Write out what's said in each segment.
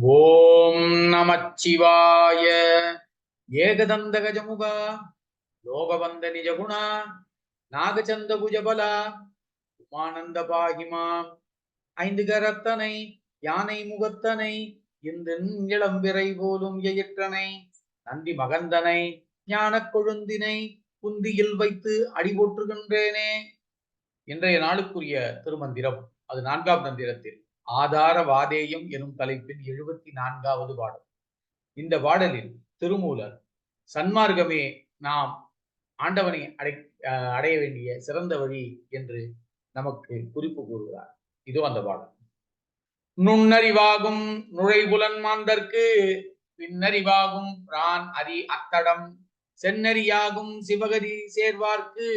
ஓம் நமச்சிவாய. ஏகதந்த கஜமுகா லோகவந்த நிஜகுணா. நாகச்சந்த குஜபலா உமானந்த பாகிமா ஐந்து கரத்தனை யானை முகத்தனை இந்த இளம்பிறை போலும் எயிற்றனை. நந்தி மகந்தனை ஞானக் கொழுந்தினை குந்தியில் வைத்து அடிபோற்றுகின்றேனே இன்றைய நாளுக்குரிய திருமந்திரம் அது நான்காம் தந்திரத்தில். ஆதார வாதேயம் எனும் தலைப்பின் எழுபத்தி நான்காவது பாடல். இந்த பாடலில் திருமூலர் சன்மார்க்கமே நாம் ஆண்டவனை அடை அஹ் அடைய வேண்டிய சிறந்த வழி என்று நமக்கு குறிப்பு கூறுகிறார். இதோ அந்த பாடல். நுண்ணறிவாகும் நுழைபுலன் மாந்தர்க்கு பின்னறிவாகும் பிரான் அரி அத்தடம். செந்நெறியாகும் சிவகதி சேர்வார்க்கு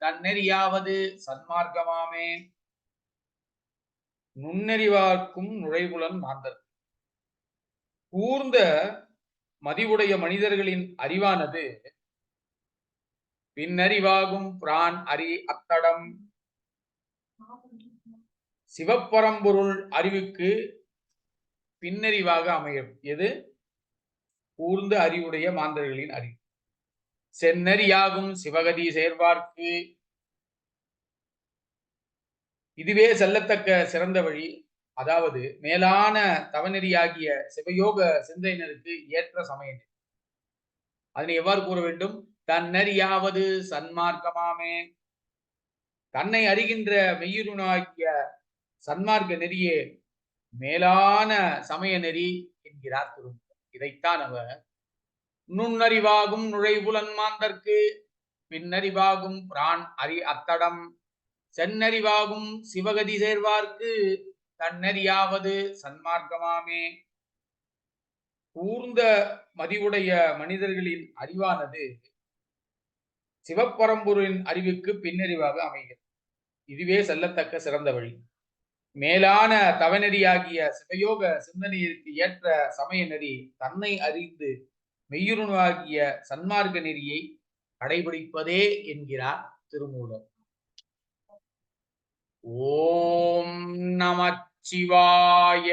தன்னெறியாவது சன்மார்க்கமாமே. நுண்ணறிவார்க்கும் நுழைவுலன் மாந்தர் கூர்ந்த மதிவுடைய மனிதர்களின் அறிவானது பின்னறிவாகும் பிரான் அறி அத்தடம். சிவப்பரம்பொருள் அறிவுக்கு பின்னறிவாக அமையும். எது? கூர்ந்த அறிவுடைய மாந்தர்களின் அறிவு. செந்நெறியாகும் சிவகதி சேர்வார்க்கு இதுவே செல்லத்தக்க சிறந்த வழி. அதாவது மேலான தவநெறியாகிய சிவயோக சிந்தையினருக்கு ஏற்ற சமய நெறி அதனை எவ்வாறு கூற வேண்டும்? தன்னறியாவது சன்மார்க்கமாமே. தன்னை அறிகின்ற மெய்யுருனாகிய சன்மார்க்க நெறியே மேலான சமய நெறி என்கிறார் திருமூலர் இதைத்தான் அவர் நுண்ணறிவாகும் நுழைவுலன் மாந்தற்கு பின்னறிவாகும் பிரான் அறி அத்தடம் சென்னறிவாகும் சிவகதி சேர்வார்க்கு தன்னறியாவது சன்மார்க்கமாமே. கூர்ந்த மதிவுடைய மனிதர்களின் அறிவானது சிவப்பரம்பொருளின் அறிவுக்கு பின்னறிவாக அமைகிறது. இதுவே செல்லத்தக்க சிறந்த வழி. மேலான தவநெறியாகிய சிவயோக சிந்தனையிற்கு ஏற்ற சமய நெறி தன்னை அறிந்து மெய்யுருணாகிய சன்மார்க்க நெறியை கடைபிடிப்பதே என்கிறார் திருமூலர். ஓம் நமச்சிவாய.